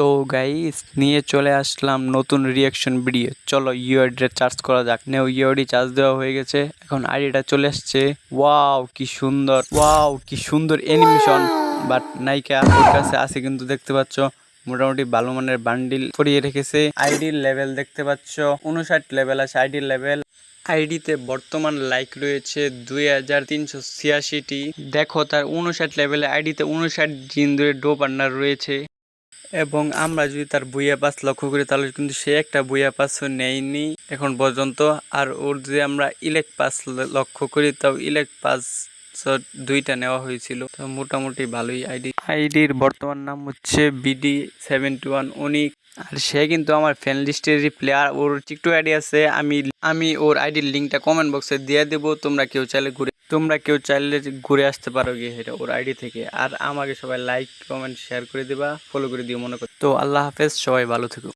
তো গাইস নিয়ে চলে আসলাম নতুন রিয়াকশন ভিডিও চলো ইউআইডি চার্জ করা যাক। নেও ইউআইডি চার্জ দেওয়া হয়ে গেছে। এখন আইডিটা চলে আসছে। ওয়াও কি সুন্দর। ওয়াও কি সুন্দর অ্যানিমেশন বাট নাইকা ওর কাছে আছে কিন্তু দেখতে পাচ্ছ মোটামুটি ভালো মানের বান্ডিল করিয়ে রেখেছে। আইডির লেভেল দেখতে পাচ্ছ উনষাট লেভেল আছে আইডির লেভেল আইডিতে বর্তমান লাইক রয়েছে দুই হাজার তিনশো ছিয়াশিটি। দেখো তার উনষাট লেভেলে আইডিতে উনষাট দিন ধরে ডো পার্টনার রয়েছে। এবং আমরা যদি তার বইয়া পাস লক্ষ্য করি, তাহলে কিন্তু সে একটা বইয়া পাসও নেয়নি এখন পর্যন্ত। আর ওর যদি আমরা ইলেক পাস লক্ষ্য করি, তাও ইলেক পাস দুইটা নেওয়া হয়েছিল। তো মোটামুটি ভালোই আইডি। আইডির বর্তমান নাম হচ্ছে বিডি সেভেন্টি ওয়ান অনিক আর সে কিন্তু আমার ফ্যান লিস্টেরই প্লেয়ার ওর টিকটক আইডি আছে, আমি আমি ওর আইডির লিঙ্কটা কমেন্ট বক্সে দিয়ে দেবো। তোমরা কেউ চাইলে ঘুরে, তোমরা কেউ চাইলে ঘুরে আসতে পারো গিয়ে এটা ওর আইডি থেকে। আর আমাকে সবাই লাইক কমেন্ট শেয়ার করে দিবা। ফলো করে দিও মনে কর তো আল্লাহ হাফেজ, সবাই ভালো থেকো।